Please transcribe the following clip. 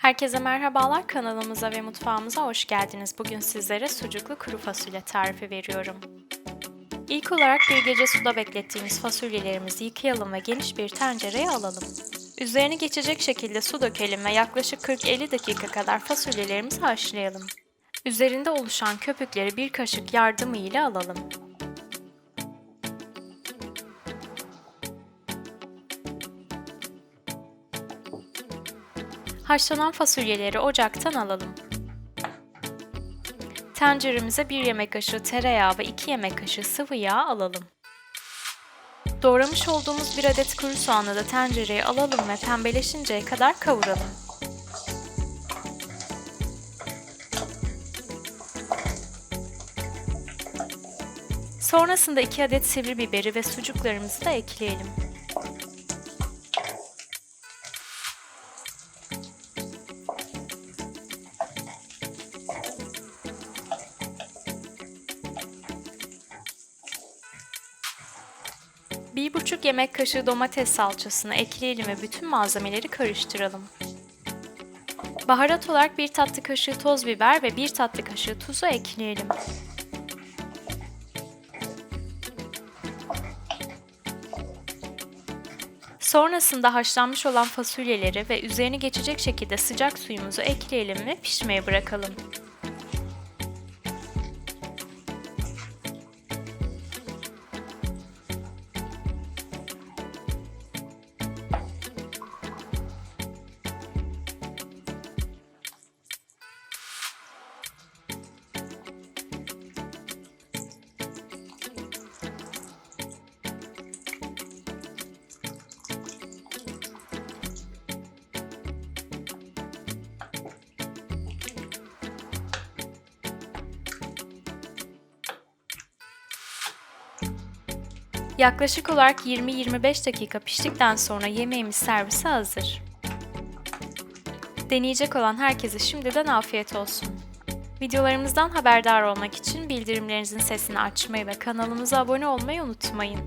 Herkese merhabalar kanalımıza ve mutfağımıza hoş geldiniz. Bugün sizlere sucuklu kuru fasulye tarifi veriyorum. İlk olarak bir gece suda beklettiğimiz fasulyelerimizi yıkayalım ve geniş bir tencereye alalım. Üzerini geçecek şekilde su dökelim ve yaklaşık 40-50 dakika kadar fasulyelerimizi haşlayalım. Üzerinde oluşan köpükleri bir kaşık yardımıyla alalım. Haşlanan fasulyeleri ocaktan alalım. Tenceremize 1 yemek kaşığı tereyağı ve 2 yemek kaşığı sıvı yağ alalım. Doğramış olduğumuz bir adet kuru soğanı da tencereye alalım ve pembeleşinceye kadar kavuralım. Sonrasında 2 adet sivri biberi ve sucuklarımızı da ekleyelim. Bir buçuk yemek kaşığı domates salçasını ekleyelim ve bütün malzemeleri karıştıralım. Baharat olarak bir tatlı kaşığı toz biber ve bir tatlı kaşığı tuzu ekleyelim. Sonrasında haşlanmış olan fasulyeleri ve üzerini geçecek şekilde sıcak suyumuzu ekleyelim ve pişmeye bırakalım. Yaklaşık olarak 20-25 dakika piştikten sonra yemeğimiz servise hazır. Deneyecek olan herkese şimdiden afiyet olsun. Videolarımızdan haberdar olmak için bildirimlerinizin sesini açmayı ve kanalımıza abone olmayı unutmayın.